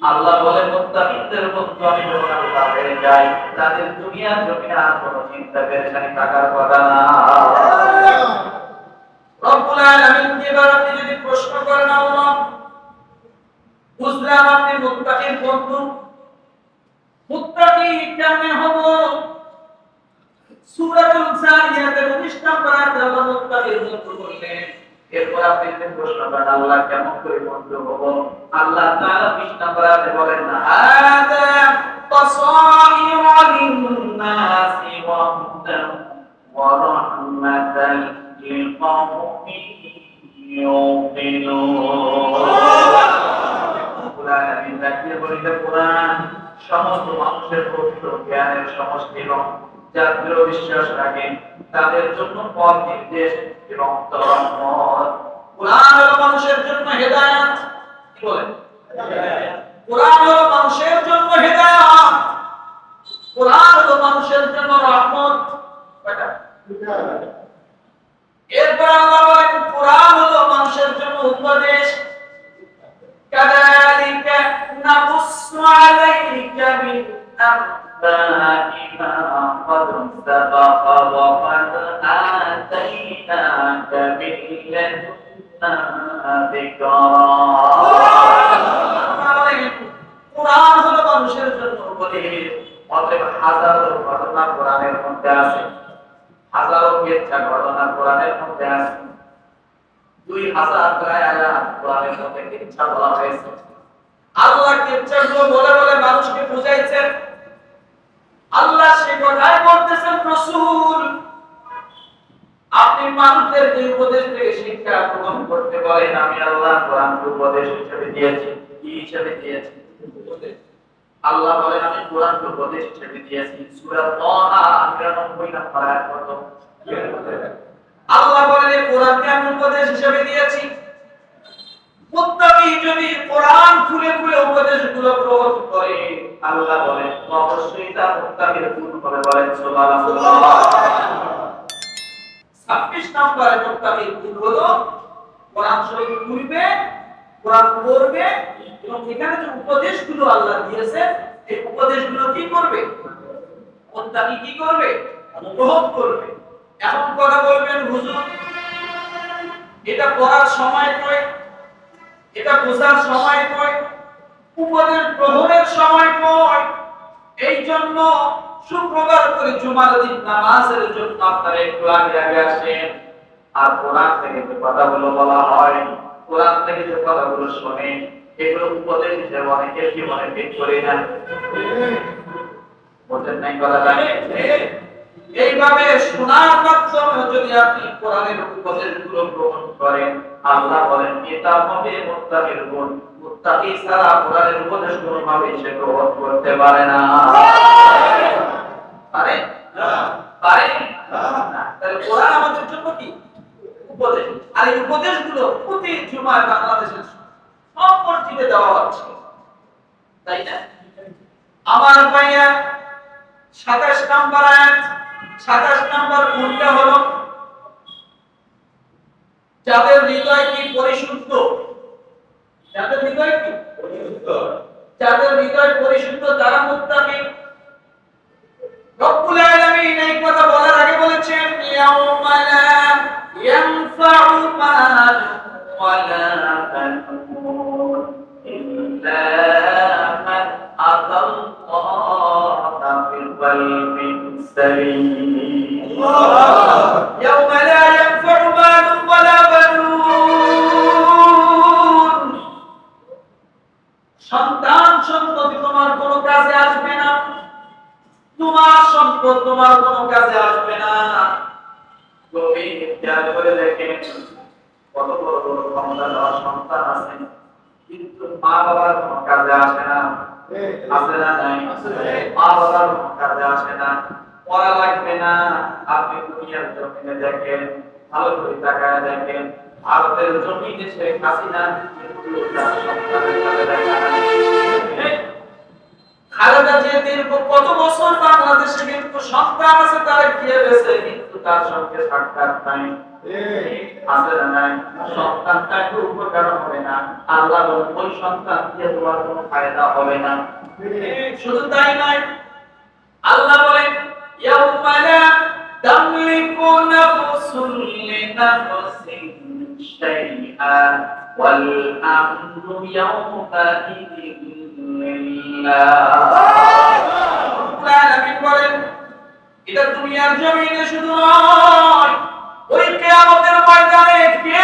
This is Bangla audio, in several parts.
আল্লাহ বলে মুত্তাকিনদের বন্ধু আমি যখন হয়ে যাই, তাদের দুনিয়া জমিনে আর কোনো চিন্তা পেরেশানি থাকার কথা না। রব্বুল আলামিন এবার আপনি যদি প্রশ্ন করেন, আল্লাহ, বুঝলাম আপনি মুত্তাকির বন্ধু। মুত্তাকি কেমনে হব? সূরাতুল জারিয়াতের 19 নম্বর আয়াতে আল্লাহ বন্ধু বললেন এরপর আপনি যদি প্রশ্ন আল্লাহ কেমন করে বন্ধু হব আল্লাহ তাআলা 20 নম্বর আয়াতে বলেন হাদা বাসাইরু লিন-নাসি ওয়া হুদান ওয়া লিকাওমিন ইউকিনুন সমস্ত মানুষের পবিত্র জ্ঞানের সমষ্টি এবং যার দৃঢ় বিশ্বাস রাখেন তাদের জন্য পথ নির্দেশ এবং রহমত কোরআন হলো মানুষের জন্য হেদায়েত কি বলেন কোরআন হলো মানুষের জন্য হেদায়েত কোরআন হলো মানুষের জন্য রহমত কয়টা এরপর আল্লাহ বলেন কোরআন হলো মানুষের জন্য উপদেশ كذلك نقص عليك من أنباء ما قد سبق وقد آتيناك من لدنا ذكرا কোরআন হলো মানুষের জন্য উপদেশ অতএব হাজারো ঘটনা কোরআনের মধ্যে আছে হাজারো কেচ্ছা ঘটনা কোরআনের মধ্যে আছে দুই হাজার প্রায় আয়াত কোরআনের মধ্যে কেচ্ছা বলা হয়েছে আল্লাহ কেচ্ছাগুলো বলে বলে মানুষকে বুঝাইছেন আল্লাহ সে কথাই বলতেছেন, রসুল, আপনি মানুষদেরকে উপদেশ থেকে শিক্ষা গ্রহণ করতে পারেন আমি আল্লাহ কোরআনকে উপদেশ হিসেবে দিয়েছি। কি হিসেবে দিয়েছি? আল্লাহ বলেন, আমি কোরআনকে উপদেশ হিসেবে দিয়েছি। সূরা তাহা 99 নম্বর আয়াত কত আল্লাহ বলেন এই কোরআনকে আমি উপদেশ হিসেবে দিয়েছি মুত্তাকি যদি কোরআন খুলে খুলে উপদেশগুলো গ্রহণ করে আল্লাহ বলেন অবশ্যই তার মুত্তাকির গুণ হবে বলেন সুবহানাল্লাহ 26 নম্বরে মুত্তাকির গুণ হলো কোরআন শরীফ খুলবে কোরআন পড়বে এবং এখানে যে উপদেশগুলো আল্লাহ দিয়েছে এই উপদেশগুলো কি করবে? মুত্তাকি কি করবে? গ্রহণ করবে। এখন কথা বলবেন, হুজুর, এটা পড়ার সময় নয়, এটা বোঝার সময় নয়, উপদেশ গ্রহণের সময় নয়। এই জন্য শুক্রবার করে জুমার দিন নামাজের জন্য আপনারা একটু আগে আগে আসেন। আর কোরআন থেকে কথাগুলো বলা হয় কোরআন থেকে যে কথাগুলো শোনে এগুলো উপদেশ হিসেবে অনেকের জীবনে ফিট করে না বোঝেন নাই করা এইভাবে শোনার মাধ্যমে যদি আপনি কোরআনের উপদেশগুলো গ্রহণ করেন আল্লাহ বলেন এটা হবে মুত্তাকির গুণ। মুত্তাকি ছাড়া কোরআনের উপদেশগুলো ভাবে সে গ্রহণ করতে পারে না। পারে? পারে? তাহলে কোরআন আমাদের জন্য কি? উপদেশ। আর এই উপদেশগুলো প্রতি জুমায় বাংলাদেশের সব দেওয়া হচ্ছে। তাই না? আমার ভাইয়া সাতাশ নাম্বার আয়াত, সাতাশ নাম্বার গুণটা হলো যাদের হৃদয় কি পরিশুদ্ধ? যাদের হৃদয় কি? যাদের হৃদয় পরিশুদ্ধ, তারা মুত্তাকি। রব্বুল আলামিন এই কথা বলার আগে বলেছেন ইয়াউমা লা ইয়ানফাউ মাল ওয়ালা বানুন ইল্লা মান আতাল্লাহা বিকলবিন সালিম ইয়াউমা লা ইয়ানফাউ মাল ওয়ালা বানুন সন্তান সন্ততি তোমার কোনো কাজে আসবে না তোমার সম্পদ তোমার কোনো কাজে আসবে না। গভীর খেয়াল করে দেখেন কত বড় বড় ক্ষমতা দেওয়া সন্তান আছে। কিন্তু মা বাবার কোনো কাজে আসে না। আছে না নাই। মা বাবার কোনো কাজে আসে না। পড়া লাগবে না। আপনি দুনিয়ার জমিনে দেখেন, ভালো করে তাকায় দেখেন। ভারতের জমিনে শেখ হাসিনা কিন্তু খালেদা জিয়া দীর্ঘ কত বছর বাংলাদেশে কিন্তু সন্তান আছে তারা গিয়ে গেছে তার সঙ্গে সাক্ষাৎ নাই। আছে না নাই। সন্তান উপকার হবে না। আল্লাহ ওই সন্তান দিয়ে তোমার কোনো ফায়দা হবে না। শুধু তাই নয় আল্লাহ বলেন ইয়াউমা তামলিকু নাফসুন লিনাফসিন শাইআ ওয়াল আমরু ইয়াউমা লিল্লাহ। আলামিন বলেন এটা দুনিয়ার জমিনে শুধু নয় ওই কেয়ামতের ময়দানে কেউ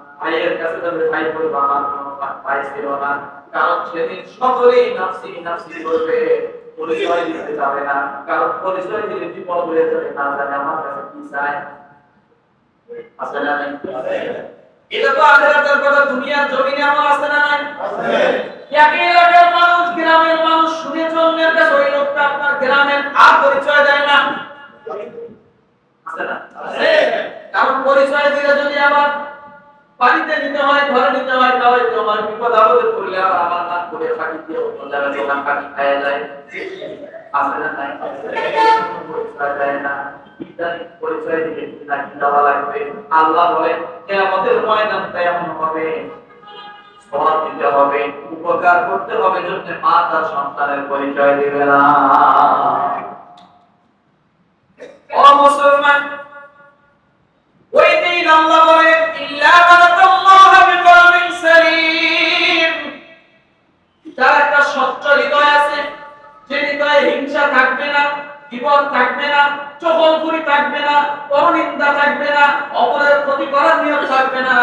ভাইয়ের কাছে যাবে ভাই বলবে আমার ভাই ছিল না। কারণ সেদিন সকলেই নাফসি নাফসি করবে পরিচয় দিতে যাবে না। কারণ পরিচয় দিলে বিপদ হয়ে যাবে না জানে, আমার কাছে কি চায়? আসলে এটা তো আখেরাতের কথা দুনিয়ার জমিনে আমার আছে না নাই একই এলাকার মানুষ গ্রামের মানুষ শুনে জন্মের কাছে ওই লোকটা আপনার গ্রামের আর পরিচয় দেয় না আছে না কারণ পরিচয় দিলে যদি আবার বাড়িতে নিতে হয় ঘরে নিতে হয় তাহলে তোমার বিপদ আপদে পড়লে আবার আমার নাম করে ফাঁকি দিয়ে অন্য জায়গায় দোকান ফাঁকি খাওয়া যায় আছে না নাই পরিচয় দেয় না ইত্যাদি পরিচয় দিলে কি না কি দেওয়া লাগবে উপকার করতে হবে জন্য মা তার সন্তানের পরিচয় দিবে না। ও মুসলমান আল্লাহ মানাতাল্লাহ বিকলবিন সালিম তার একটা স্বচ্ছ হৃদয় আছে যে হৃদয়ে হিংসা থাকবে না বিপদ থাকবে না চকলখুরি থাকবে না পরনিন্দা থাকবে না অপরের ক্ষতি করার নিয়ম থাকবে না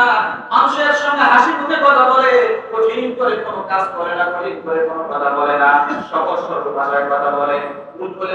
মানুষের সঙ্গে হাসি মুখে কথা বলে কঠিন করে কোনো কাজ করে না কঠিন করে কোনো কথা বলে না সহজ সরল ভাষায় কথা বলে ভুল বলে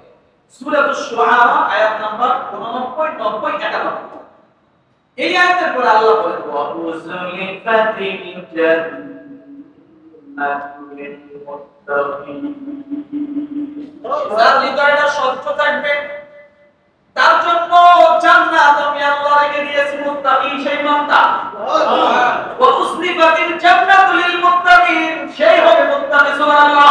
সূরাতুশ শুআরা আয়াত নাম্বার 89 90 91 এই আয়াতের পরে আল্লাহ বলেন ওয়া উযলিফাতিল জান্নাতু লিল মুত্তাকিন যার হৃদয়টা স্বচ্ছ থাকবে তার জন্য জান্নাত আমি আল্লাহ রেখে দিয়েছি মুত্তাকি সেই বান্দা। ওয়া উসলিফাতিল জান্নাতু লিল মুত্তাকিন সেই হবে মুত্তাকি সুবহানাল্লাহ।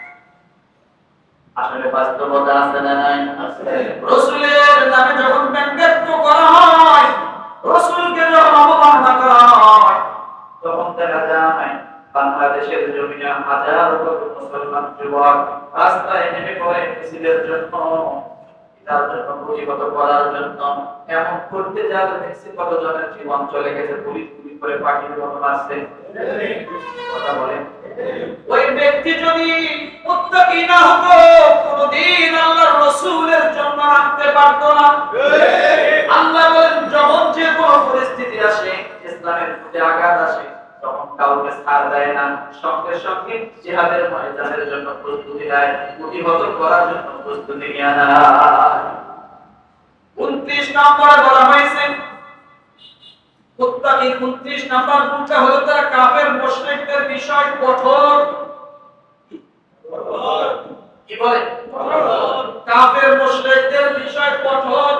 আসলে বাস্তবতা আছে না নাই? রসুলের নামে যখন ব্যঙ্গাত্ম করা হয়, রসুলকে যখন অবমাননা করা হয়, তখন দেখা যায় বাংলাদেশের জমিনে হাজার মুসলমান যুবক রাস্তায় নেমে পড়ে মিছিলের জন্য তার জন্য প্রতিহত করার জন্য। এমন করতে যাবে দেখছি কত জনের জীবন চলে গেছে, পুলিশ গুলি করে মতো আসছে কথা বলে ওই ব্যক্তি যদি মুত্তাকি না হতো, কোনদিন আল্লাহর রাসূলের জন্য রাখতে পারতো না। আল্লাহ বলেন, যখন যে কোনো পরিস্থিতি আসে, ইসলামের প্রতি আঘাত আসে কাউকে ছাড় দেয় না। সঙ্গে সঙ্গে জিহাদের ময়দানের জন্য প্রস্তুতি নেয় প্রতিহত করার জন্য প্রস্তুতি নিয়ে নেয়। উনত্রিশ নম্বরে বলা হয়েছে মুত্তাকির 29 নাম্বার গুণটা হলো তারা কাফের মুশরিকদের বিষয় কঠোর। কি বলে? কাফের মুশরিকদের বিষয় কঠোর।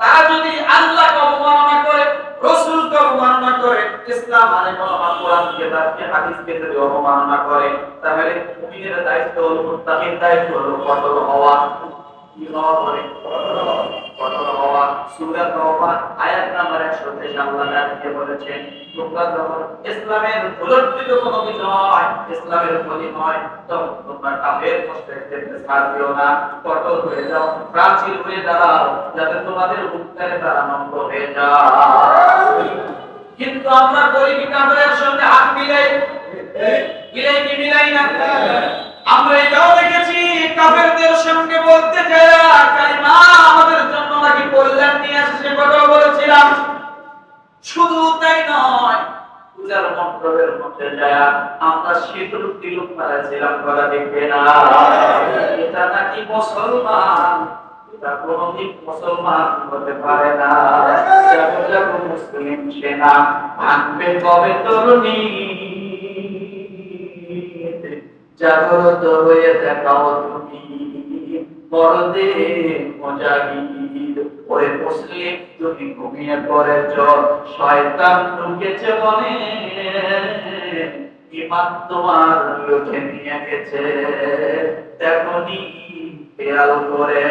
তারা যদি আল্লাহকে অবমাননা করে রাসূলকে অবমাননা করে ইসলাম আরে কোরআন কোরআন কিতাবকে হাদিসকে যদি অবমাননা করে তাহলে মুমিনের দায়িত্ব হলো মুত্তাকির দায়িত্ব হলো কঠোর হওয়া। কি হওয়া করে সূরা তওবা আয়াত নাম্বার 123 আল্লাহ তাআলা বলেছেন তোমরা যখন ইসলামের উলট্টিত কোনো কিছু হয় ইসলামের ক্ষতি হয় তখন তোমরা কাফের মুশরিকদেরকে ছাড় দিও না কঠোর হয়ে যাও প্রাচীর হয়ে দাঁড়াও যাতে তোমাদের উত্তরে তারা হয়ে যায় কিন্তু আমরা করি কি কাফেরের সঙ্গে হাত মিলাই মিলাই কি মিলাই না? আমরা এটাও দেখেছি, কাফেরদের সঙ্গে বলতে যায় কালিমা আমাদের জন্য নাকি কল্যাণ নিয়ে আসে সে কথাও বলেছিলাম। শুধু তাই নয়, পূজার মন্ত্রের মধ্যে যায়, আমরা মারাছিলাম করা দেখবে না। এটা নাকি মুসলমান? এটা মুসলমান হতে পারে না। মুসলিম সেনা, ভাঙবে কবে তরুণী। জাগ্রত হয়ে দেখাও তুমি। বড়দে মুজাহিদ ওরে মুসলিম তুমি ঘুমিয়ে পড়েছ শয়তান ঢুকেছে মনে। ইমান তোমার লুটে নিয়ে গেছে। দেখনি খেয়াল করে।